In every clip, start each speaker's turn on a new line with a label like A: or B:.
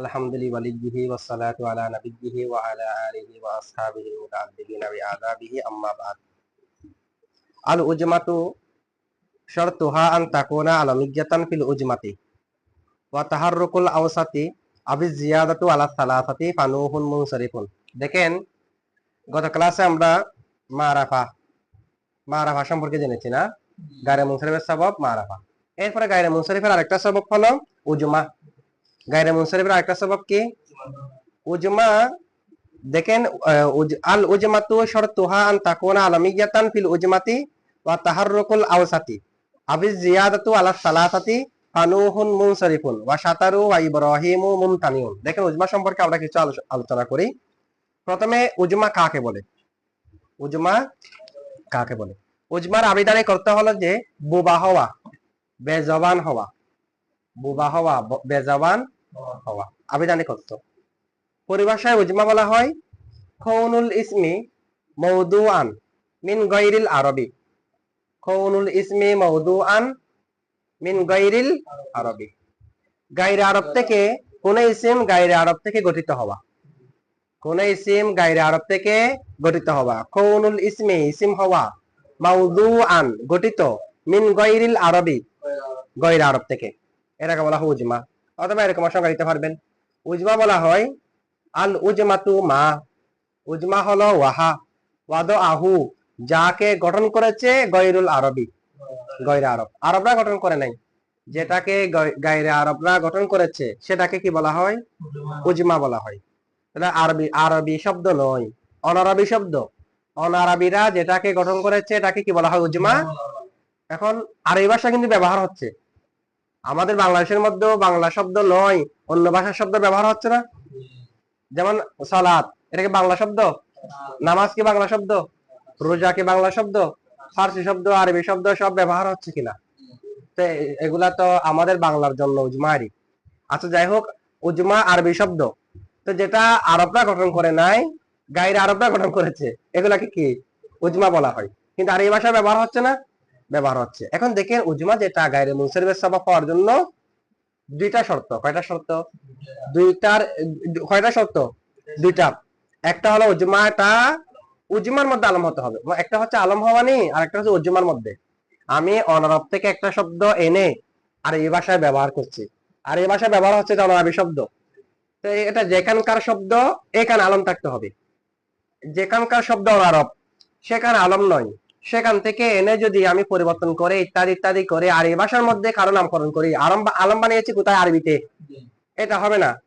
A: আলহামদুলিল্লাহ ওয়ালিহি ওয়াসসালাতু আলা নাবিয়িহি ওয়া আলা আলিহি ওয়া আসহাবিহি মুতাআদ্দিবিনা বিআদাবিহি আম্মা বাদ। আল উজমাতু শারতুহা আন তাকুনা আলামিয়াতান ফিল উজমাতি ওয়া তাহাররুকুল আওসাতি আবি জিয়াদাতু আলা সালাসাতি ফানুহুন মুনসারিফুন। দেখেন গত ক্লাসে আমরা মারাফা মারাফা সম্পর্কে জেনেছি না? গায়রে মুনসারিফের সবব মারাফা। এরপরে গায়রে মুনসারিফের আরেকটা সবব হলো উজমা। গায়রে মুনসারিফের আরেকটা সবব কি? উজমা, দেখেন আল উজমাতু শর্তুহা আন তাকুনা আলামিয়াতান ফিল উজমাতি ওয়া তাহাররুকুল আওসাতি। আবি জিয়াদাতু আলা সালাসাতি ফানুহুন মুনসারিফুন ওয়া শাতারু ওয়া ইব্রাহিমু মুমতানিউন দেখেন, উজমা সম্পর্কে আমরা কিছু আলোচ- আলোচনা করি। প্রথমে উজমা কাকে বলে? উজমা কাকে বলে? উজমার আবিধানে করতে হলো যে, বুবা হওয়া, বেজবান হওয়া। বুবা হওয়া বেজবান হওয়া আবিধানিক পরিভাষায় উজমা বলা হয়, খৌনুল ইসমি মৌদুআন মিন গৈরিল আরবি। খৌনুল ইসমি মৌদুআন মিন গৈরিল আরবি। গাইরে আরব থেকে কোন ইসিম গাইরে আরব থেকে গঠিত হওয়া? কোন ইসিম গাইরে আরব থেকে গঠিত হওয়া? খৌনুল ইসমি ইসিম হওয়া মাউদুআন গঠিত মিন গৈরিল আরবি। গৈর আরব থেকে। এটাকে বলা হয় উজমা। অথবা এরকম সংজ্ঞা দিতে পারবেন। উজমা বলা হয় আল উজমাতু মা। উজমা হলো ওয়াহা ওয়াদ আহু যাকে গঠন করেছে গৈরুল আরবি গৈর আরব। আরবরা গঠন করে নাই। যেটাকে গৈ- আরবরা গঠন করেছে, সেটাকে কি বলা হয়? উজমা বলা হয়। এটা আরবি আরবি শব্দ নয়, অনারবি শব্দ। অনারবিরা যেটাকে গঠন করেছে, এটাকে কি বলা হয়? উজমা। এখন আরবি ভাষা কিন্তু ব্যবহার হচ্ছে। আমাদের বাংলাদেশের মধ্যেও বাংলা শব্দ নয়, অন্য ভাষার শব্দ ব্যবহার হচ্ছে না? যেমন সালাত, এটা কি বাংলা শব্দ? নামাজ কি বাংলা শব্দ? রোজা কি বাংলা শব্দ? ফার্সি শব্দ, আরবি শব্দ সব ব্যবহার হচ্ছে কিনা? তো এগুলা তো আমাদের বাংলার জন্য উজমারি। আচ্ছা যাই হোক, উজমা আরবি শব্দ। তো যেটা আরবরা গঠন করে নাই, গাইরা আরবরা গঠন করেছে, এগুলাকে কি উজমা বলা হয়? কিন্তু আর এই ভাষা ব্যবহার হচ্ছে না? ব্যবহার হচ্ছে। এখন দেখেন উজমা যেটা গাইরে মুনসারিফের সবাব হওয়ার জন্য দুইটা শর্ত। কয়টা শর্ত? দুইটার, কয়টা শর্ত? দুইটা। একটা হলো উজমাটা, উজমার মধ্যে আলম হতে হবে। একটা হচ্ছে আলম হওয়া নেই আর একটা হচ্ছে উজমার মধ্যে। আমি অনারব থেকে একটা শব্দ এনে আর এই ভাষায় ব্যবহার করছি। আর এই ভাষায় ব্যবহার হচ্ছে অনারবি শব্দ। তো এটা যেখানকার শব্দ, এখানে আলম থাকতে হবে। যেখানকার শব্দ অনারব, সেখানে আলম নয়। সেখান থেকে এনে যদি আমি পরিবর্তন করে ইত্যাদি ইত্যাদি করে আর এই ভাষার মধ্যে কারও নামকরণ করি আলম আলম বানিয়েছি কোথায়? আরবিতে। এটা হবে না।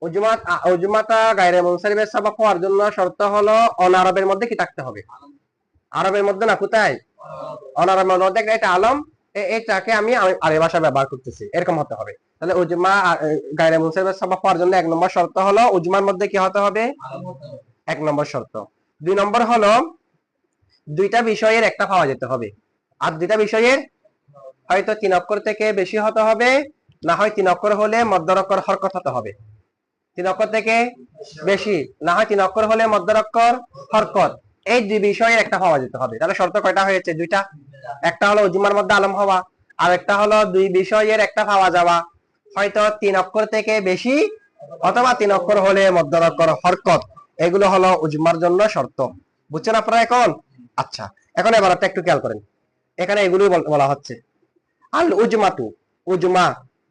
A: উজমাত আ- উজমাতা গায়রে মুনসারিফের সবাব হওয়ার জন্য শর্ত হলো অনারবের মধ্যে কি থাকতে হবে? আরবের মধ্যে না কোথায়? অনারবের মধ্যে। এটা আলম এটাকে আমি আরবি ভাষা ব্যবহার করতেছি। এরকম হতে হবে। তাহলে উজমা গায়রে মুনসারিফের সবাব হওয়ার জন্য এক নম্বর শর্ত হলো উজমার মধ্যে কি হতে হবে। এক নম্বর শর্ত। দুই নম্বর হলো দুইটা বিষয়ের একটা পাওয়া যেতে হবে। আর দুইটা বিষয়ের হয়তো তিন অক্ষর থেকে বেশি হতে হবে, না হয় তিন অক্ষর হলে মধ্যর অক্ষর হরকত হতে হবে। তিন অক্ষর থেকে বেশি, না হয় তিন অক্ষর হলে মধ্যর অক্ষর হরকত। এই দুই বিষয়ের একটা পাওয়া যেতে হবে। তাহলে শর্ত কয়টা হয়েছে? দুইটা। একটা হলো উজুমার মধ্যে আলম হওয়া, আর একটা হলো দুই বিষয়ের একটা পাওয়া যাওয়া। হয়তো তিন অক্ষর থেকে বেশি অথবা তিন অক্ষর হলে মধ্যর অক্ষর হরকত। এগুলো হলো উজমার জন্য শর্ত। বুঝছেন আপনারা এখন? আচ্ছা এখন এবার একটা খেয়াল করেন। এখানে এগুলোই বলা হচ্ছে। আল উজমাতু, উজমা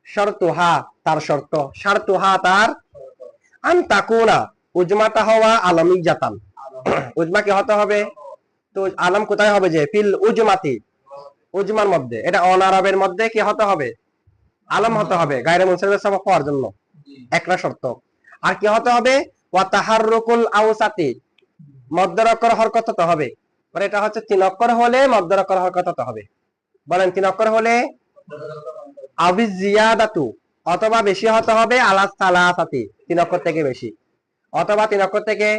A: শর্তুহা তার শর্ত। শর্তুহা তার আন তাকুনা উজমাটা হওয়া আলমিক জাতান। উজমা কি হতে হবে? তো আলম কোথায় হবে যে? ফিল উজমাতি, উজমার মধ্যে। এটা অনারবের মধ্যে কি হতে হবে? আলম হতে হবে, গায়রে মুনসারিফের সবাব হওয়ার জন্য। একটা শর্ত। আর কি হতে হবে? ওয়া তাহাররুকুল আওসাতি মধ্যর অক্ষর হরকত হতে হবে। মানে এটা হচ্ছে তিন অক্ষর হলে মধ্যর অক্ষর হরকত হবে? বলেন, তিন অক্ষর হলে আবি জিয়াদাতু, অথবা বেশি হতে হবে আলাস সালাসাতি, তিন অক্ষর থেকে বেশি। অথবা তিন অক্ষর থেকে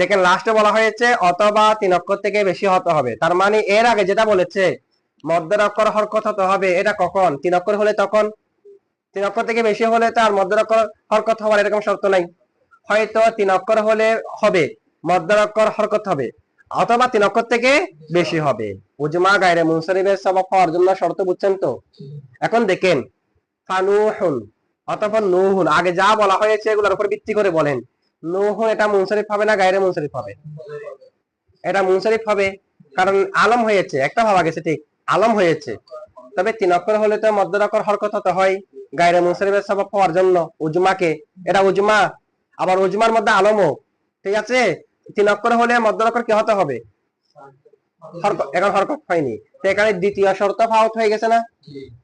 A: দেখেন লাস্টে বলা হয়েছে, অথবা তিন অক্ষর থেকে বেশি হতে হবে। তার মানে এর আগে যেটা বলেছে মধ্যের অক্ষর হরকত হতে হবে, এটা কখন? তিন অক্ষর হলে তখন? তিন অক্ষর থেকে বেশি হলে তার মধ্যের অক্ষর হরকত হওয়ার এরকম শর্ত নাই। হয়তো তিন অক্ষর হলে হবে। মধ্যের অক্ষর হরকত হবে। অথবা তিন অক্ষর থেকে বেশি হবে। উজমা গায়রে মুনসারিফের সবাব হওয়ার জন্য শর্ত বুঝছেন তো? এখন দেখেন, ফানুহুন, অতঃপর নুহুন। আগে যা বলা হয়েছে এগুলোর উপর ভিত্তি করে বলেন। নুহুন এটা মুনসারিফ হবে না, গায়রে মুনসারিফ হবে? এটা মুনসারিফ হবে। কারণ আলম হয়েছে, একটা ভাবা গেছে, ঠিক। আলম হয়েছে। তবে তিন অক্ষর হলে তো মধ্য অক্ষর হরকত হতে হয়, গায়রে মুনসারিফের সবাব পাওয়ার জন্য উজমাকে। এটা উজমা, আবার উজমার মধ্যে আলমও, ঠিক আছে? তিন অক্ষর হলে মধ্য অক্ষর কি হতে হবে? এখন হরকত হয়নি। তো এখানে দ্বিতীয় শর্ত ফাউত হয়ে গেছে না?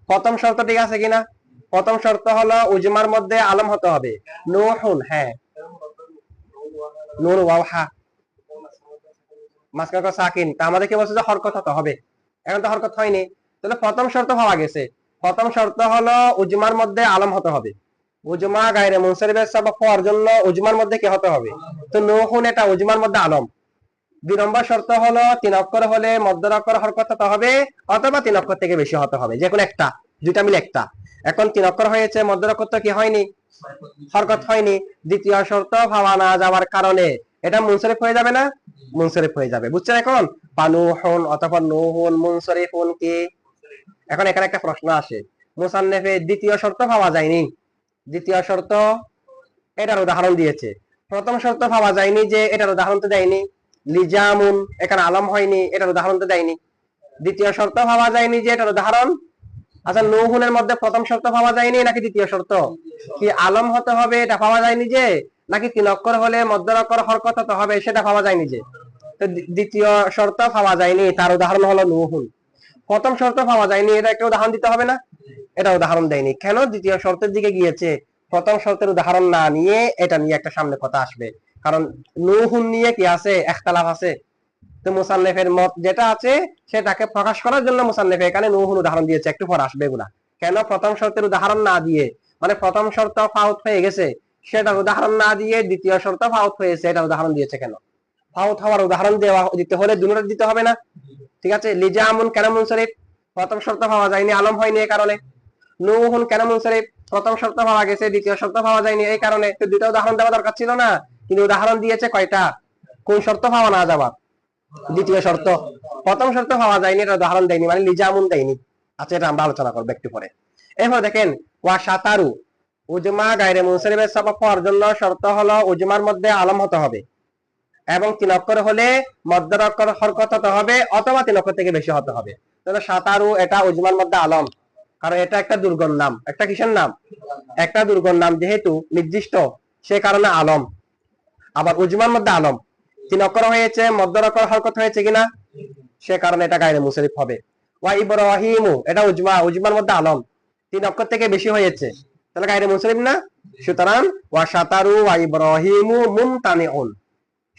A: প্রথম শর্ত ঠিক আছে কিনা? প্রথম শর্ত হলো উজমার মধ্যে আলম হতে হবে। নুহুন হ্যাঁ। নুন, ওয়াও, হা। মাঝখানে সাকিন। তা আমাদের কি বলছে যে হরকত হতে হবে? এখন তো হরকত হয়নি। তাহলে প্রথম শর্ত পাওয়া গেছে। প্রথম শর্ত হলো উজমার মধ্যে আলম হতে হবে। উজমা গায়রে মুনসারিফের সবাব হওয়ার জন্য উজমার মধ্যে কি হতে হবে? তো নুহুন এটা উজমার মধ্যে আলম। দুই নম্বর শর্ত হলো তিন অক্ষর হলে মধ্য অক্ষর হরকত হতে হবে, অথবা তিন অক্ষর থেকে বেশি হতে হবে, যে কোনো একটা, দুইটা মিলে একটা। এখন তিন অক্ষর হয়েছে মধ্য অক্ষর তো কি হয়নি? হরকত হয়নি। দ্বিতীয় শর্ত ভাবা না যাওয়ার কারণে। এটা মুনসরিফ হয়ে যাবে না? মুনসরিফ হয়ে যাবে। বুঝছেন এখন? পানুহন অথবা নুহুন মুনসরিফুন কি? এখন এখানে একটা প্রশ্ন আসে। মুসান্নেফে দ্বিতীয় শর্ত পাওয়া যায়নি। দ্বিতীয় শর্ত, এটার উদাহরণ দিয়েছে। প্রথম শর্ত পাওয়া যায়নি যে এটার উদাহরণ তো দেয়নি। লিজামুন, এখানে আলম হয়নি, এটার উদাহরণ তো দেয়নি। দ্বিতীয় শর্ত পাওয়া যায়নি যে এটার উদাহরণ। আচ্ছা নৌহুনের মধ্যে প্রথম শর্ত পাওয়া যায়নি নাকি দ্বিতীয় শর্ত? কি আলম হতে হবে, এটা পাওয়া যায়নি যে? নাকি তিন অক্ষর হলে মধ্য অক্ষর হরকত হতে হবে, সেটা পাওয়া যায়নি যে? তো দ্বিতীয় শর্ত পাওয়া যায়নি, তার উদাহরণ হলো নৌহুন। প্রথম শর্ত পাওয়া যায়নি, এটা একটা উদাহরণ দিতে হবে না? এটা উদাহরণ দেয়নি। কেন দ্বিতীয় শর্তের দিকে গিয়েছে? প্রথম শর্তের উদাহরণ না নিয়ে এটা নিয়ে একটা সামনে কথা আসবে। কারণ নুহুন নিয়ে কি আছে? একতালাফ আছে। তো মুসান্নেফের মত যেটা আছে সেটাকে প্রকাশ করার জন্য মুসান্নেফে এখানে নুহুন উদাহরণ দিয়েছে। একটু পর আসবে এগুলা। কেন প্রথম শর্তের উদাহরণ না দিয়ে? মানে প্রথম শর্ত ফাউত হয়ে গেছে সেটার উদাহরণ না দিয়ে দ্বিতীয় শর্ত ফাউত হয়েছে এটা উদাহরণ দিয়েছে কেন? ফাউত হওয়ার উদাহরণ দেওয়া দিতে হলে দুটো দিতে হবে না। ঠিক আছে? লিজা আমুন কেন মুনসারিফ? প্রথম শর্ত পাওয়া যায়নি, আলম হয়নি এই কারণে। নুহুন কেন মুনসারিফ প্রথম শর্ত পাওয়া গেছে, দ্বিতীয় শর্ত পাওয়া যায়নি। এই কারণে দুটো উদাহরণ দেওয়া দরকার ছিল না? কিন্তু উদাহরণ দিয়েছে কয়টা? কোন শর্ত পাওয়া না যাবার দ্বিতীয় শর্ত। প্রথম শর্ত পাওয়া যায়নি, এটা উদাহরণ দেয়নি মানে লিজামুন দেয়নি। আচ্ছা এটা আমরা আলোচনা করব একটু পরে। এরপর দেখেন, ওয়া সাতারু। উজমা গায়রে মুনসারিফের সবাব হওয়ার জন্য শর্ত হলো উজমার মধ্যে আলম হতে হবে। এবং তিন অক্ষর হলে মধ্য অক্ষর হরকত হতে হবে, অথবা তিন অক্ষর থেকে বেশি হতে হবে। তাহলে সাতারু, এটা উজমার মধ্যে আলম। কারণ এটা একটা দুর্গম নাম। একটা কিসের নাম? একটা দুর্গম নাম যেহেতু নির্দিষ্ট, সে কারণে আলম। আবার উজমার মধ্যে আলম। তিন অক্ষর হয়েছে মধ্য অক্ষর হরকত হয়েছে কিনা? সে কারণে এটা গায়রে মুশরিফ হবে। ওয়া ইব্রাহিমু, এটা উজমা, উজমার মধ্যে আলম। তিন অক্ষর থেকে বেশি হয়েছে, তাহলে গায়রে মুশরিফ না? সুতরাং, ওয়া সাতারু ওয়া ইব্রাহিমু মুমতানিউন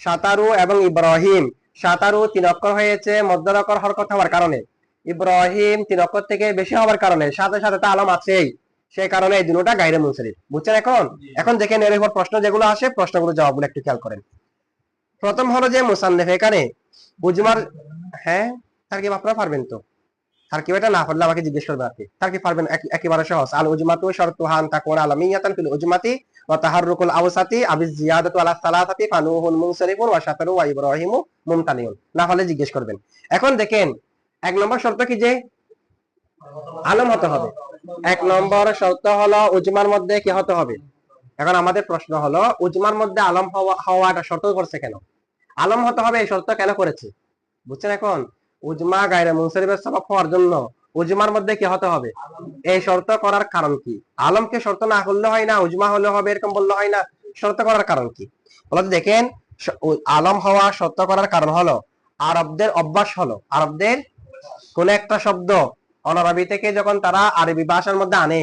A: সাতারু এবং ইব্রাহিম, সাতারু তিন অক্ষর হয়েছে অক্ষর হরকত হওয়ার কারণে। ইব্রাহিম তিন অক্ষর থেকে বেশি হওয়ার কারণে সাথে সাথে তো আলম আছেই। সেই কারণে এই দুটোটা গাইরে মুনসারিফ বুঝছেন এখন? এখন দেখেন এর উপর প্রশ্ন যেগুলো আসে প্রশ্নগুলো জবাবগুলো একটু খেয়াল করেন। প্রথম হলো যে মুসান্নেফ এখানে উজমার হ্যাঁ? তার কি আপনারা পারবেন তো? তার কি এটা না পারলে আমাকে জিজ্ঞেস করবে আপনি। তার কি পারবেন? এক- একেবারে সহজ। আল উজমাতু শর্তুহান তাকুন আলামিয়াতান ফিল উজমাতি ওয়া তাহাররুকুল আওসাতি আবিজ জিয়াদাতু আলা সালাসাতি ফানুহুন মুনসারিফুন ওয়া শাতারু ওয়া ইব্রাহিমু মুমতানিউন। না পারলে জিজ্ঞেস করবেন। এখন দেখেন এক নম্বর শর্ত কি যে? আলম হতে হবে। এক নম্বর শর্ত হলো উজমার মধ্যে কি হতে হবে? এখন আমাদের প্রশ্ন হলো, উজমার মধ্যে আলম হওয়া হওয়াটা শর্ত করছে কেন? আলম হতে হবে এই শর্ত কেন করেছে? বুঝছেন এখন? উজমা গায়রে মুনসারিফের সবাব হওয়ার জন্য উজমার মধ্যে কি হতে হবে? এই শর্ত করার কারণ কি? আলমকে শর্ত না করলে হয় না, উজমা হলে হবে এরকম বললে হয় না, শর্ত করার কারণ কি? বলতে দেখেন আলম হওয়া শর্ত করার কারণ হলো, আরবদের অভ্যাস হলো, আরবদের কোন একটা শব্দ অনারবি থেকে যখন তারা আরবি ভাষার মধ্যে আনে,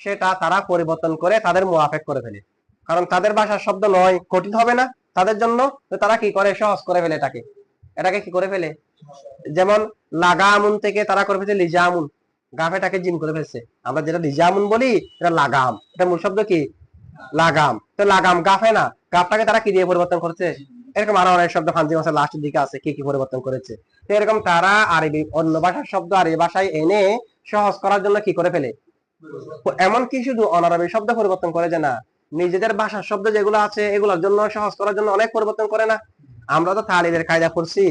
A: সেটা তারা পরিবর্তন করে তাদের মুআফেক করে ফেলে। কারণ তাদের ভাষার শব্দ নয়, কঠিন হবে না তাদের জন্য তারা কি করে? সহজ করে ফেলে এটাকে। এটাকে কি করে ফেলে? যেমন লাগামুন থেকে তারা করে ফেলছে লিজামুন। গাফেটাকে জিম করে ফেলছে। আমরা যেটা লিজামুন বলি, এটা লাগাম। এটা মূল শব্দ কি? লাগাম। তো লাগাম গাফে না। গাফটাকে তারা কি দিয়ে পরিবর্তন করছে? এরকম আরও অনেক শব্দ ফান্সি ভাষার লাস্টের দিকে আছে, কি কি পরিবর্তন করেছে। তো এরকম তারা আরবি অন্য ভাষার শব্দ আরবি ভাষায় এনে সহজ করার জন্য কি করে ফেলে? এমন কি শুধু অনারবি শব্দ পরিবর্তন করে যে না, নিজেদের ভাষার শব্দ যেগুলো আছে, এগুলোর জন্য সহজ করার জন্য অনেক পরিবর্তন করে না। আমরা তো তালিলের কায়দা করছি।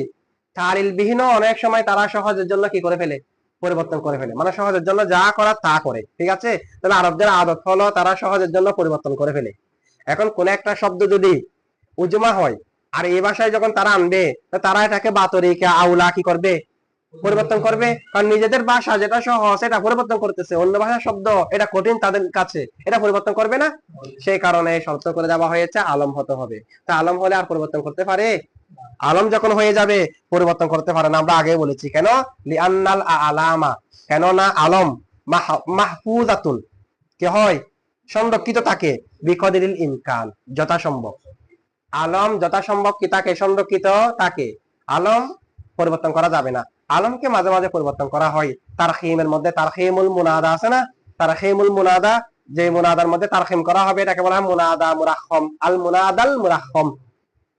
A: তালিল বিহীন অনেক সময় তারা সহজের জন্য কি করে ফেলে? পরিবর্তন করে ফেলে। মানে সহজের জন্য যা করা তা করে, ঠিক আছে? তাহলে আরবদের আদত হলো তারা সহজের জন্য পরিবর্তন করে ফেলে। এখন কোন একটা শব্দ যদি উজমা হয় আর এই ভাষায় যখন তারা আনবে তারা এটাকে বাতরিকে আউলা কি করবে? পরিবর্তন করবে? কারণ নিজেদের ভাষা যেটা সহজ এটা পরিবর্তন করতেছে। অন্য ভাষার শব্দ, এটা কঠিন তাদের কাছে। এটা পরিবর্তন করবে না? সেই কারণে শর্ত করে দেওয়া হয়েছে, আলম হতে হবে। তা আলম হলে আর পরিবর্তন করতে পারে? আলম যখন হয়ে যাবে, পরিবর্তন করতে পারে না। আমরা আগে বলেছি, কেন? লিআন্নাল আলামা। কেন না আলম মাহ- মাহফুজাতুন। কি হয়? সংরক্ষিত থাকে। বিকদিল ইনকান যথাসম্ভব। আলম যথাসম্ভব কি তাকে? সংরক্ষিত থাকে আলম পরিবর্তন করা যাবে না। আলমকে মাঝে মাঝে পরিবর্তন করা হয়। তার খেমের মধ্যে তার খেমুল মুনাদা আছে না? তার খেমুল মুনাদা, যে মুনাদার মধ্যে তার খেম করা হবে, এটাকে বলা হয় মুনাদা মুরাহম আল মুনাদাল মুরাহম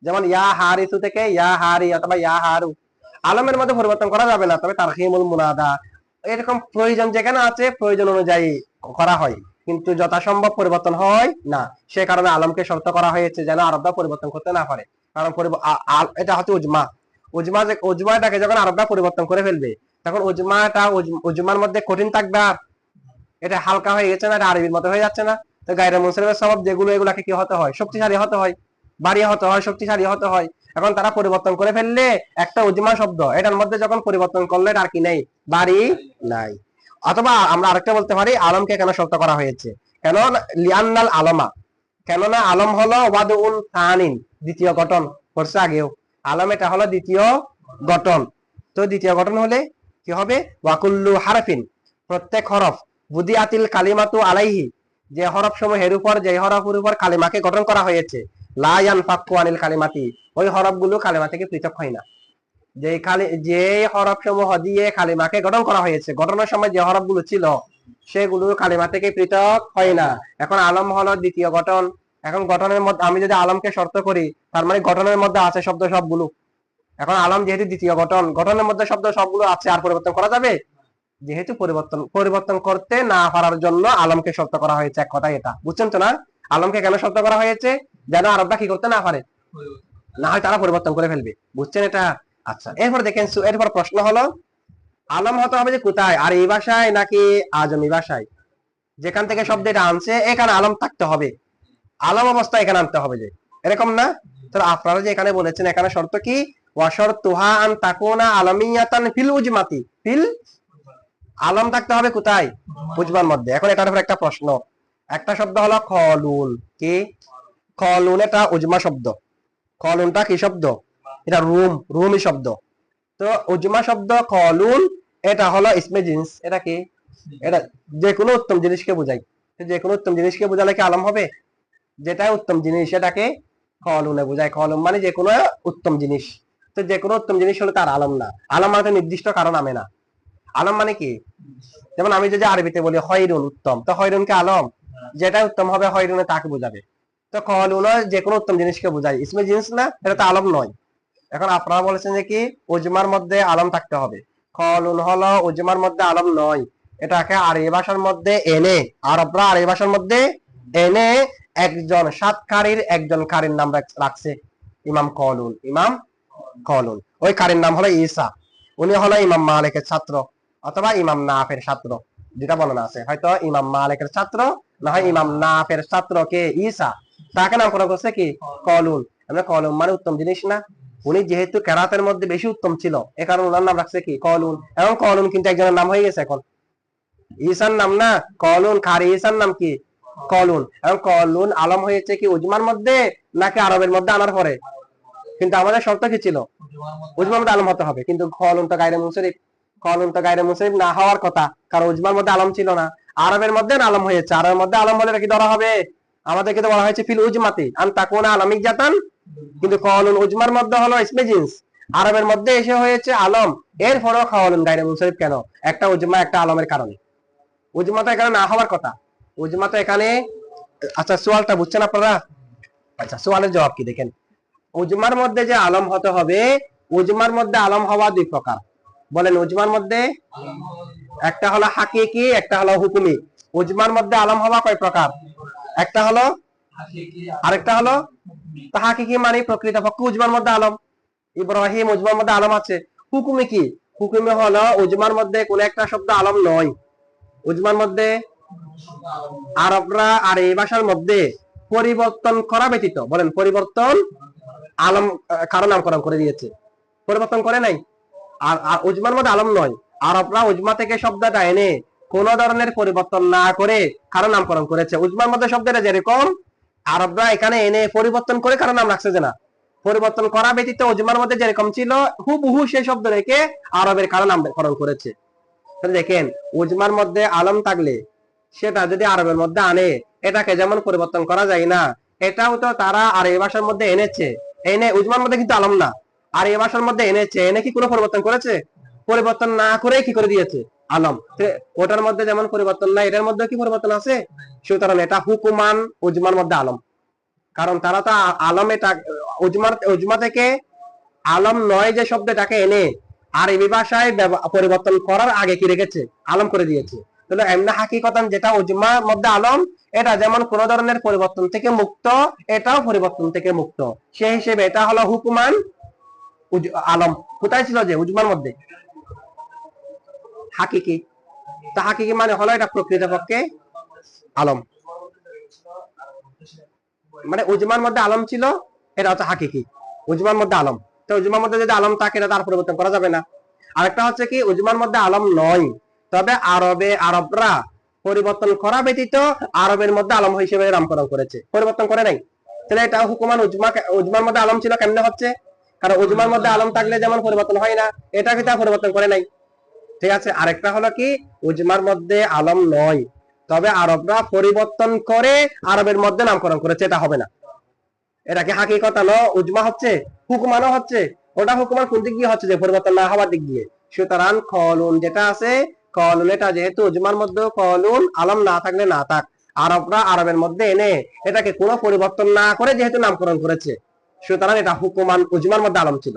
A: যেমন ইয়া হারিসু থেকে ইয়া হারি অথবা ইয়া হারু। আলমের মধ্যে পরিবর্তন করা যাবে না, তবে তার খেমুল মুনাদা। এরকম প্রয়োজন যেখানে আছে, প্রয়োজন অনুযায়ী করা হয়। কিন্তু যথাসম্ভব পরিবর্তন হয় না। সে কারণে আলমকে শর্ত করা হয়েছে যেন আরবরা পরিবর্তন করতে না পারে। কারণ এটা হচ্ছে উজমা। উজমা যে উজমাটাকে যখন আরবরা পরিবর্তন করে ফেলবে, তখন উজমাটা উজমার মধ্যে কঠিন থাকবে আর। এটা হালকা হয়ে গেছে না, এটা আরবির মতো হয়ে যাচ্ছে না। তো গায়রে মুসলিমের স্বভাব যেগুলো, এগুলাকে কি হতে হয়? শক্তিশালী হতে হয়। বাড়ি হতে হয়, শক্তিশালী হতে হয়। এখন তারা পরিবর্তন করে ফেললে একটা উজমা শব্দ, এটার মধ্যে যখন পরিবর্তন করলে আর কি নেই? বাড়ি নাই। অথবা আমরা আরেকটা বলতে পারি, আলমকে কেন শব্দ করা হয়েছে? কেন লিয়ান্নাল আলমা, কেননা আলম হলো ওয়াদুল তানিন, দ্বিতীয় গঠন করছে আগেও। আলম এটা হলো দ্বিতীয় গঠন। তো দ্বিতীয় গঠন হলে কি হবে? ওয়াকুল্লু হারফিন, প্রত্যেক হরফ। বুদি আতিল বুদিয়াতিল কালিমাতু আলাইহি, যে হরফ সমূহের উপর, যে হরফের উপর কালিমাকে গঠন করা হয়েছে। লায়ান ফাক্কু আনিল কালিমাতি, ওই হরফগুলো কালিমা থেকে পৃথক হয় না। যে কালি যে হরফ সমূহ দিয়ে কালিমাকে গঠন করা হয়েছে। গঠনের সময় যে হরফগুলো ছিল, সেগুলো কালিমা থেকে পৃথক হয় না। এখন আলম হলো দ্বিতীয় গঠন। এখন গঠনের মধ্যে, আমি যদি আলমকে শর্ত করি, তার মানে গঠনের মধ্যে আছে শব্দ সবগুলো। এখন আলম যেহেতু দ্বিতীয় গঠন, গঠনের মধ্যে শব্দ সবগুলো আছে, আর পরিবর্তন করা যাবে? যেহেতু পরিবর্তন পরিবর্তন করতে না পারার জন্য আলমকে শর্ত করা হয়েছে। এক কথা এটা। বুঝছেন তো না? আলমকে কেন শর্ত করা হয়েছে? যেন আরবরা কি করতে না পারে? না হয় তারা পরিবর্তন করে ফেলবে। বুঝছেন এটা? আচ্ছা এরপর দেখেন এরপর প্রশ্ন হলো, আলম হতে হবে যে কোথায়? আর এই ভাষায় নাকি আজমি? ভাষায়। যেখান থেকে শব্দ এটা আনছে, এখানে আলম থাকতে হবে। আলম অবস্থা এখানে আনতে হবে যে। এরকম না? তো আপনারা যে এখানে বলেছেন, এখানে শর্ত কি? ওয়াশর তুহা আন তাকুনা আলমিয়াতান ফিল উজমাতি। ফিল? আলম থাকতে হবে কোথায়? উজমার মধ্যে। এখন এটার উপর একটা প্রশ্ন। একটা শব্দ হলো খলুন। কি? খলুন এটা উজমা শব্দ। খলুনটা কি শব্দ? এটা রুম রুমি শব্দ। তো উজমা শব্দ খলুন এটা হলো ইসমে জিন্স। এটা কি? এটা যে কোনো উত্তম জিনিসকে বোঝায় যে কোনো উত্তম জিনিসকে বোঝালে কি আলম হবে? যেটা উত্তম জিনিস, সেটাকে খলুনে বোঝায়। খলুন মানে যে কোনো উত্তম জিনিস। তো যে কোনো উত্তম জিনিস হলে তার আলম না। আলম মানে নির্দিষ্ট কারণ নামে না। আলম মানে কি? যেমন আমি যদি আরবিতে বলি হয়রুন উত্তম। তো হয়রুন কে আলম? যেটা উত্তম হবে হয়রুনে তাকে বোঝাবে। তো খলুন যে কোনো উত্তম জিনিসকে বোঝায়। ইসমে জিনিস না, এটা তো আলম নয়। এখন আপনারা বলেছেন যে কি, উজমার মধ্যে আলম থাকতে হবে। খলুন হলো উজমার মধ্যে আলম নয়। এটাকে আরবি ভাষার মধ্যে এনে, আরবরা আরবি ভাষার মধ্যে এনে একজন সাতকারীর একজন কারীর নাম রাখছে, ইমাম কলুন ইমাম কলুন ওই কারীর নাম হলো ঈসা। উনি হলো ইমাম মালিকের ছাত্র, অথবা ইমাম নাফের ছাত্র। যেটা বর্ণনা আছে। হয়তো ইমাম মালিকের ছাত্র, না হয় ইমাম নাফের ছাত্র কে, ঈসা। তাকে নামকরণ করছে কি? কলুন আমরা কলুন মানে উত্তম জিনিস না। উনি যেহেতু কেরাতের মধ্যে বেশি উত্তম ছিল, এ কারণে ওনার নাম রাখছে কি? কলুন। এবং কলুন কিন্তু একজনের নাম হয়ে গেছে এখন। ঈসার নাম না? কলুন খারি। ঈসার নাম কি? কলুন। এবং কলুন আলম হয়েছে কি উজমার মধ্যে নাকি আরবের মধ্যে আনার পরে? কিন্তু আমাদের শর্ত কি ছিল? উজমার মধ্যে আলম হতে হবে। কিন্তু কলুন তো গায়রে মুশরিফ কলুন তো গায়রে মুশরিফ না হওয়ার কথা। কারণ উজমার মধ্যে আলম ছিল না। আরবের মধ্যে আলম হয়েছে। আরবের মধ্যে আলম হলে কি ধরা হবে? আমাদেরকে তো বলা হয়েছে ফিল উজমাতি। আন তাকুনা আলামিক জাতান কিন্তু কলুন উজমার মধ্যে হলো ইসমে জিন্স। আরবের মধ্যে এসে হয়েছে আলম। এর এরপরও খাওয়ালুন গায়রে মুশরিফ কেন? একটা উজমা, একটা আলমের কারণে। উজমা তো এখানে না হওয়ার কথা। উজমা তো এখানে আচ্ছা সোয়ালটা বুঝছেন আপনারা? আচ্ছা সোয়ালের জবাব কি দেখেন? উজমার মধ্যে যে আলম হতে হবে, উজমার মধ্যে আলম হওয়া দুই প্রকার। বলেন, উজমার মধ্যে একটা হলো হাকিকি, একটা হলো হুকুমি। উজমার মধ্যে আলম হওয়া কয় প্রকার? একটা হলো আরেকটা হলো তা হাকিকি মানে? প্রকৃতপক্ষে উজমার মধ্যে আলম। ইব্রাহিম উজমার মধ্যে আলম আছে। হুকুমি কি? হুকুমে হলো উজমার মধ্যে কোন একটা শব্দ আলম নয়। উজমার মধ্যে আরবরা আর এই ভাষার মধ্যে পরিবর্তন করা ব্যতীত, বলেন পরিবর্তন আলম কারও নামকরণ করে দিয়েছে। পরিবর্তন করে নাই? আর আর উজমার মধ্যে আলম নয়। আরবরা উজমা থেকে শব্দটা এনে কোন ধরনের পরিবর্তন না করে কারও নামকরণ করেছে। উজমার মধ্যে শব্দটা যেরকম আরবরা এখানে এনে পরিবর্তন করে কারও নাম রাখছে যে না। পরিবর্তন করা ব্যতীত উজমার মধ্যে যেরকম ছিল, হুবহু সেই শব্দ রেখে আরবের কারও নামকরণ করেছে। দেখেন, উজমার মধ্যে আলম থাকলে সেটা যদি আরবের মধ্যে আনে, এটাকে যেমন পরিবর্তন করা যায় না, এটাও তো তারা আর এই ভাষার মধ্যে এনেছে। এনে উজমার মধ্যে কিন্তু আলম না। আর এই ভাষার মধ্যে এনেছে, এনে কি কোনো পরিবর্তন করেছে? পরিবর্তন না করে কি করে দিয়েছে? আলম। ওটার মধ্যে যেমন পরিবর্তন নাই, এটার মধ্যে কি পরিবর্তন আছে? সুতরাং এটা হুকুমান উজমার মধ্যে আলম। কারণ তারা তো আলম এটা উজমার উজমা থেকে আলম নয় যে শব্দটাকে এনে আরবি ভাষায় পরিবর্তন করার আগে কি রেখেছে? আলম করে দিয়েছে। তাহলে এমনি হাকিকতান যেটা উজমার মধ্যে আলম, এটা যেমন কোন ধরনের পরিবর্তন থেকে মুক্ত, এটাও পরিবর্তন থেকে মুক্ত। সেই হিসেবে এটা হলো হুকুমান আলম। কোথায় ছিল যে উজমার মধ্যে? হাকিকি। তা হাকিকি মানে হলো এটা প্রকৃতপক্ষে আলম। মানে উজমার মধ্যে আলম ছিল, এটা হচ্ছে হাকিকি। উজমার মধ্যে আলম। তো উজমার মধ্যে যদি আলম থাকে তার পরিবর্তন করা যাবে না। আরেকটা হচ্ছে কি, উজমার মধ্যে আলম নয়। তবে আরবে, আরবরা পরিবর্তন করা ব্যতীত আরবের মধ্যে আলম হিসেবে নামকরণ করেছে। পরিবর্তন করে নাই। তাহলে এটা হুকুমান উজমা, উজমার মধ্যে আলম ছিল কেমনে হচ্ছে? কারণ উজমার মধ্যে আলম থাকলে যেমন পরিবর্তন হয় না এটা কি তা পরিবর্তন করে নাই। ঠিক আছে? আরেকটা হলো কি? উজমার মধ্যে আলম নয়। তবে আরবরা পরিবর্তন করে আরবের মধ্যে নামকরণ করেছে, এটা হবে না। এটা কি হাকিকতা ন উজমা হচ্ছে? হুকুমানও হচ্ছে? ওটা হুকুমান কোন দিক দিয়ে হচ্ছে যে পরিবর্তন না হওয়ার দিক দিয়ে? সুতরাং কলুন যেটা আছে, কলুন এটা যেহেতু উজমার মধ্যে কলুন, আলম না থাকলে না থাক। আরবরা আরবের মধ্যে এনে এটাকে কোনো পরিবর্তন না করে যেহেতু নামকরণ করেছে। সুতরাং এটা হুকুমান, উজমার মধ্যে আলম ছিল।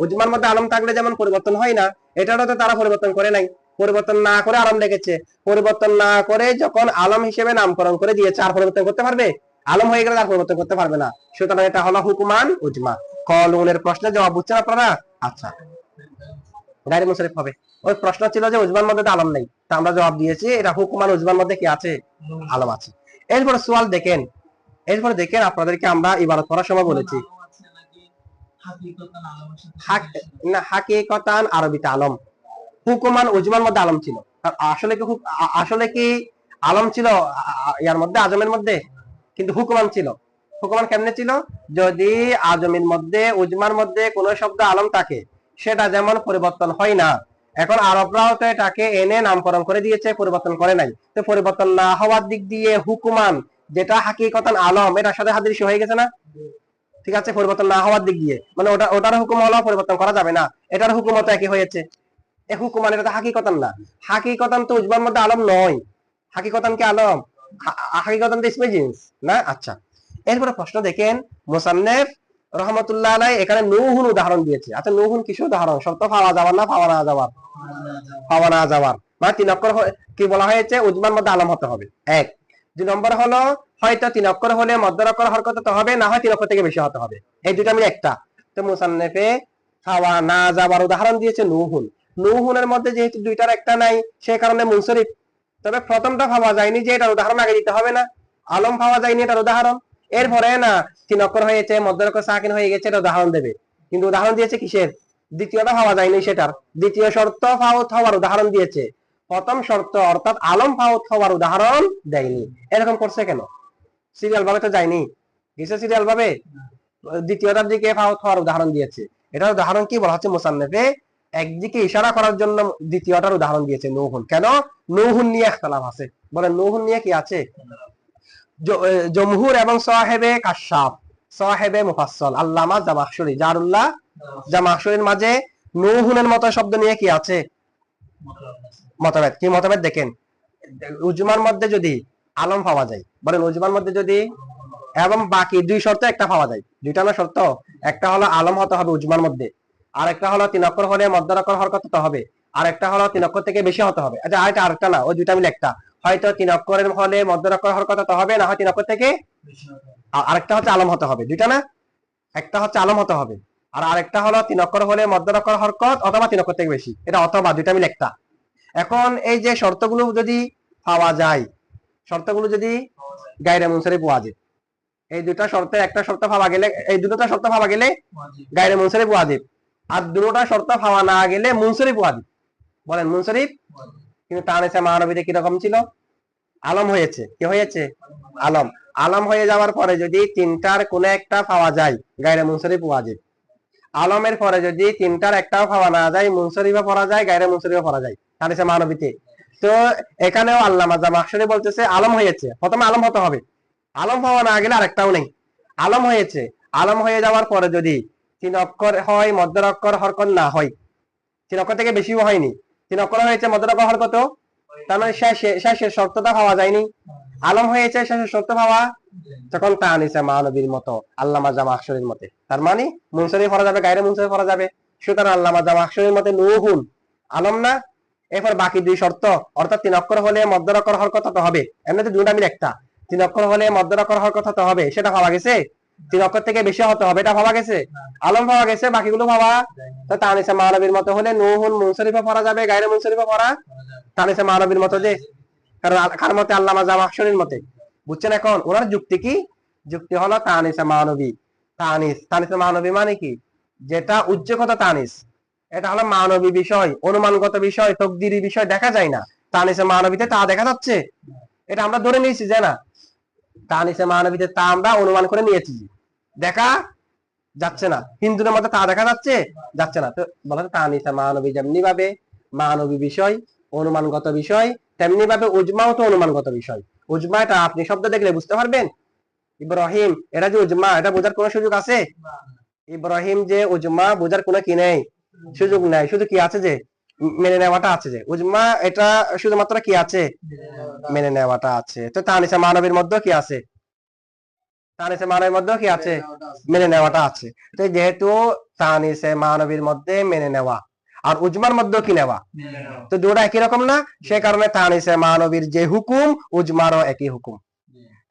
A: উজমার মধ্যে আলম থাকলে যেমন পরিবর্তন হয় না, এটারও তো তারা পরিবর্তন করে নাই। পরিবর্তন না করে আলম রেখেছে। পরিবর্তন না করে যখন আলম হিসেবে নামকরণ করে দিয়েছে, আর পরিবর্তন করতে পারবে? আলম হয়ে গেলে আর পরিবর্তন করতে পারবে না। সুতরাং এটা হলো হুকুমান উজমা। কলুনের প্রশ্নের জবাব বুঝছেন আপনারা? আচ্ছা। গাড়ি মুশারিফ হবে। ওই প্রশ্ন ছিল যে উজমার মধ্যে আলম নেই। তা আমরা জবাব দিয়েছি, এটা হুকুমান উজমান মধ্যে কি আছে? আলম আছে। এরপরে সোয়াল দেখেন। এরপরে দেখেন আপনাদেরকে আমরা ইবারত করার সময় বলেছি। না হাকিকতান আরবিতে আলম। হুকুমান উজমার মধ্যে আলম ছিল। আসলে কি আসলে কি আলম ছিল আ- আ- ইয়ার মধ্যে আজমের মধ্যে? কিন্তু হুকুমান ছিল। হুকুমান কেমনে ছিল? যদি আজমের মধ্যে উজমার মধ্যে কোন শব্দ আলম থাকে সেটা যেমন পরিবর্তন হয় না এখন আরবরাও তো এটাকে এনে নামকরণ করে দিয়েছে পরিবর্তন করে নাই। তো পরিবর্তন না হওয়ার দিক দিয়ে হুকুমান যেটা হাকিকতান আলম এটার সাথে হাদিস হয়ে গেছে না? ঠিক আছে? পরিবর্তন না হওয়ার দিক দিয়ে। মানে ওটা ওটার হুকুম হলো পরিবর্তন করা যাবে না। এটার হুকুম তো একই হয়েছে। এ হুকুমান এটা তো হাকিকতান না। হাকিকতান তো উজমার মধ্যে আলম নয়। হাকিকতান কি আলম? হাকিকতান তো ইসমে না? আচ্ছা। এরপরে প্রশ্ন দেখেন, মোসান্নেফ রহমতুল্লাহ আলাই এখানে নৌহুন উদাহরণ দিয়েছে। আচ্ছা নৌহুন কিছু উদাহরণ? শর্ত পাওয়া যাওয়ার না পাওয়া না যাওয়ার? পাওয়া না যাওয়ার। মানে তিন অক্ষর কি বলা হয়েছে? উজমার মধ্যে আলম হতে হবে। এক। দুই নম্বর হলো হয়তো তিন অক্ষর হলে মধ্য অক্ষর হরকত হতে হবে, না হয় তিন অক্ষর থেকে বেশি হতে হবে। এই দুইটা মিলে একটা। তো মুসান্নেফে খাওয়া না যাবার উদাহরণ দিয়েছে নুহুন। নুহুনের মধ্যে যেহেতু দুইটার একটা নাই সেই কারণে মুনসরিফ। তবে প্রথমটা ভাবা যায়নি যে এটার উদাহরণ আগে দিতে হবে না। আলম পাওয়া যায়নি এটার উদাহরণ। এরপরে না, তিন অক্ষর হয়েছে মধ্য অক্ষর সাকিন হয়ে গেছে, এটা উদাহরণ দেবে। কিন্তু উদাহরণ দিয়েছে কিসের? দ্বিতীয়টা ভাবা যায়নি সেটার। দ্বিতীয় শর্ত ফাউত হওয়ার উদাহরণ দিয়েছে। প্রথম শর্ত অর্থাৎ আলম ফাউত হওয়ার উদাহরণ দেয়নি। এরকম করছে কেন? সিরিয়াল ভাবে তো যায়নি। গেছে সিরিয়াল ভাবে দ্বিতীয়টার দিকে ফাউত হওয়ার উদাহরণ দিয়েছে। এটার উদাহরণ কি বলা হচ্ছে মুসান্নেফে? একদিকে ইশারা করার জন্য দ্বিতীয়টার উদাহরণ দিয়েছে নৌহুন। কেন? নৌহুন নিয়ে একতলাফ আছে। বলেন নৌহুন নিয়ে কি আছে? জমহুর এবং সাহেবে কাশাব সাহেবে মুফাসসল আল্লামা জামাখশুরি জারুল্লাহ জামাখশুরির মাঝে নৌহুনের মতো শব্দ নিয়ে কি আছে? মতভেদ। কি মতভেদ? দেখেন। উজমার মধ্যে যদি আলম পাওয়া যায়। বলেন উজমার মধ্যে যদি এবং বাকি দুই শর্ত একটা পাওয়া যায়। দুইটা না শর্ত, একটা হলো আলম হতে হবে উজমার মধ্যে। আর একটা হলো তিন অক্ষর হলে মধ্য অক্ষর হরকত হতে হবে। আর একটা হলো তিন অক্ষর থেকে বেশি হতে হবে। আচ্ছা আরেকটা আরেকটা না ওই দুইটা মিলে একটা। হয়তো তিন অক্ষরের হলে মধ্য অক্ষর হরকত হতে হবে, না হয় তিন অক্ষর থেকে আরেকটা হচ্ছে আলম হতে হবে। দুইটা না? একটা হচ্ছে আলম হতে হবে। আর আরেকটা হলো তিন অক্ষর হলে মধ্য অক্ষর হরকত অথবা তিন অক্ষর থেকে বেশি। এটা অথবা, দুইটা মিলে একটা। এখন এই যে শর্তগুলো যদি পাওয়া যায় শর্তগুলো যদি গাইরে মুনসারি পাওয়া যায়। এই দুটা শর্তে, একটা শর্ত পাওয়া গেলে, এই দুটো শর্ত পাওয়া গেলে গাইরে মুনসারি ওয়াজিব আর দুটোটা শর্ত পাওয়া না গেলে মুনসারিফ ওয়াজিব বলেন মুনসারিফ কিন্তু তানেসা মানবীতে কীরকম ছিল? আলম হয়েছে। কি হয়েছে? আলম। আলম হয়ে যাওয়ার পরে যদি তিনটার কোন একটা পাওয়া যায় গাইরে মুনসারিফ ওয়াজিব আলমের পরে যদি তিনটার একটাও পাওয়া না যায় মুনসারিফা পড়া যায় গাইরে মুনসারিফা পড়া যায়। তানেসা মানবীতে তো এখানেও আল্লাহ মাজা মাকসুরি বলতেছে, আলম হয়েছে। প্রথমে আলম হতে হবে। আলম পাওয়া না গেলে আরেকটাও নেই। আলম হয়েছে। আলম হয়ে যাওয়ার পরে যদি তিন অক্ষর হয় মধ্য অক্ষর হরকত না হয়, তিন অক্ষর থেকে বেশিও হয়নি। তিন অক্ষর হয়েছে মধ্য অক্ষর হরকত? তার মানে শেষে শেষের শর্তটা পাওয়া যায়নি। আলম হয়েছে শেষের শর্ত পাওয়া তখন তা আনিছে মানবীর মতো, আল্লামা জামা আকসরের মতে। তার মানে মুনসরি পড়া যাবে গাইরে মুনসরি পড়া যাবে। সুতরাং আল্লামা জামা আকসরের মতে নুহুন। আলম না এরপর বাকি দুই শর্ত, অর্থাৎ তিন অক্ষর হলে মধ্য অক্ষর হরকত হতে হবে। এমনিতে দুটা মিলে একটা। তিন অক্ষর হলে মধ্য অক্ষর হরকত হতে হবে, সেটা পাওয়া গেছে? তিন অক্ষর থেকে বেশি হতে হবে, এটা পাওয়া গেছে? আলম পাওয়া গেছে, বাকিগুলো তো তানিসা মানবীর মতো হলে নুহুন মুনসরিফা পড়া যাবে গাইরে মুনসরিফা পড়া? তানিসা মানবীর মতো যে, কারণ কার মতে? আল্লামা জামা মতে। বুঝছেন এখন? ওনার যুক্তি কি? যুক্তি হলো তানিসা মানবী। তানিস তানিসা মানবী মানে কি? যেটা উজ্জ্বকতা তানিস। এটা হলো মানবী বিষয়, অনুমানগত বিষয়, তকদিরি বিষয় দেখা যায় না। তানিসা মানবীতে তা দেখা যাচ্ছে। এটা আমরা ধরে নিয়েছি, যে না? তানিসা মানবীতে তা আমরা অনুমান করে নিয়েছি। দেখা যাচ্ছে না। হিন্দুদের মধ্যে তা দেখা যাচ্ছে যাচ্ছে না। তো বলা তানিসা মানবী যেমনি ভাবে মানবী বিষয়, অনুমানগত বিষয় তেমনি ভাবে উজমাও তো অনুমানগত বিষয়। উজমা এটা আপনি শব্দ দেখলে বুঝতে পারবেন। ইব্রাহিম, এটা যে উজমা, এটা বোঝার কোনো সুযোগ আছে? ইব্রাহিম যে উজমা, বোঝার কোনো কি নেই? সুযোগ নাই। শুধু কি আছে যে মেনে নেওয়াটা আছে যে? উজমা এটা শুধুমাত্র কি আছে? মেনে নেওয়াটা আছে। তো তানিসা মানবীর মধ্যে কি আছে? তানিসা মানবীর মধ্যে কি আছে? মেনে নেওয়াটা আছে। তো যেহেতু তানিসে মানবীর মধ্যে মেনে নেওয়া, আর উজমার মধ্যে কি নেওয়া? তো দুটা একই রকম না? সে কারণে তানিসে মানবীর যে হুকুম, উজমারও একই হুকুম।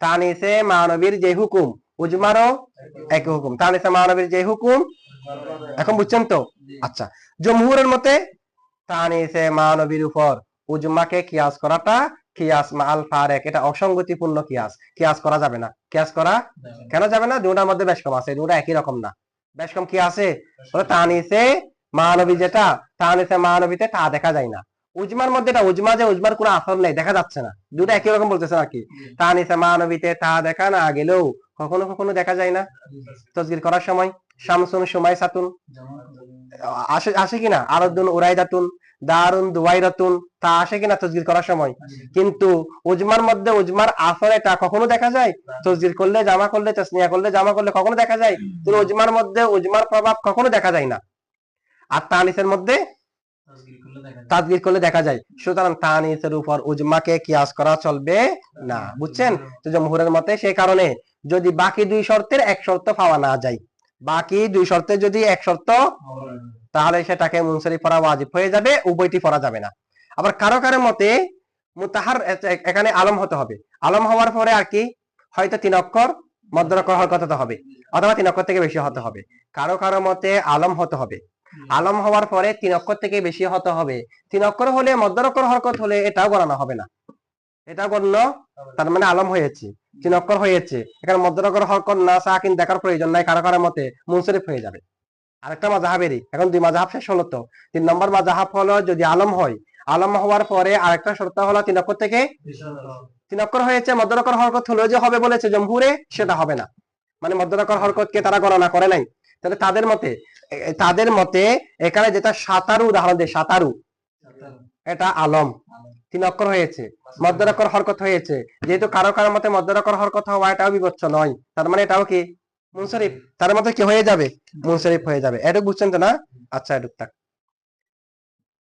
A: তানিসে মানবীর যে হুকুম, উজমারও একই হুকুম। তানিসে মানবীর যে হুকুম এখন বুঝছেন তো? আচ্ছা জমহুরের মতে তানিসে মানবীর উপর উজমাকে কিয়াস করাটা কিয়াস মা আল ফারেক এটা অসঙ্গতিপূর্ণ কিয়াস। কিয়াস করা যাবে না। কিয়াস করা কেন যাবে না? দুটার মধ্যে বেশ কম আছে দুটা একই রকম না। বেশ কম কি আছে? তানিসে মানবী যেটা তানিসে মানবীতে তা দেখা যায় না। উজমার মধ্যে এটা উজমা যে উজমার কোনো আসর নেই দেখা যাচ্ছে না। দুটা একই রকম বলতেছে নাকি? তানিসে মানবীতে তা দেখা না গেলেও কখনো কখনো দেখা যায় না। তসগির করার সময় শামসুন সময় সাতুন আসে আসে কিনা? আরদুন উরাইদাতুন দারুণ দুয়াইরাতুন তা আসে কিনা তসগির করার সময়? কিন্তু উজমার মধ্যে উজমার আসর এটা কখনো দেখা যায়? তসজির করলে জামা করলে তসনিয়া করলে জামা করলে কখনো দেখা যায়? কিন্তু উজমার মধ্যে উজমার প্রভাব কখনো দেখা যায় না। আর তানিসের মধ্যে তাজগির করলে দেখা যায়। সুতরাং তানিসের উপর উজমাকে কিয়াস করা চলবে না। বুঝছেন? তো জমহুরের মতে সেই কারণে যদি বাকি দুই শর্তের এক শর্ত পাওয়া না যায়। বাকি দুই শর্তে যদি এক শর্ত তাহলে সেটাকে মুনসারি পড়া ওয়াজিব হয়ে যাবে উভয়টি পড়া যাবে না। আবার কারও কারও মতে মুতাহার এখানে আলম হতে হবে। আলম হওয়ার পরে আর কি? হয়তো তিন অক্ষর অক্ষর হরকত হবে অথবা তিন অক্ষর থেকে বেশি হতে হবে। কারও কারও মতে আলম হতে হবে। আলম হওয়ার পরে তিন অক্ষর থেকে বেশি হতে হবে। তিন অক্ষর হলে অক্ষর হরকত হলে এটাও গণনা হবে না। এটা গণ্য তার মানে আলম হয়েছে তিন অক্ষর হয়েছে। এখানে মধ্য অক্ষর হরকত না সাকিন দেখার প্রয়োজন নাই কারও কারও মতে মুনসরিফ হয়ে যাবে। আরেকটা মাজাহাবেরই এখন দুই মাজাহাব শেষ হলো তো। তিন নম্বর মাজাহাব হলো যদি আলম হয়, আলম হওয়ার পরে আরেকটা শর্ত হলো তিন অক্ষর থেকে তিন অক্ষর হয়েছে অক্ষর হরকত হলো যে হবে বলেছে জমহুরে, সেটা হবে না। মানে মধ্য অক্ষর হরকতকে তারা গণনা করে নাই। তাহলে তাদের মতে তাদের মতে এখানে যেটা সাতারু, উদাহরণ দেয় সাতারু, এটা আলম। তিন অক্ষর হয়েছে। অক্ষর হরকত হয়েছে। যেহেতু কারও কারও মতে অক্ষর হরকত হওয়া এটাও বিবচ্ছ নয়। তার মানে এটাও কি? মুনসরিফ তার মতে কি হয়ে যাবে? মুনসরিফ হয়ে যাবে। এটুক বুঝছেন তো না? আচ্ছা এটুক থাক।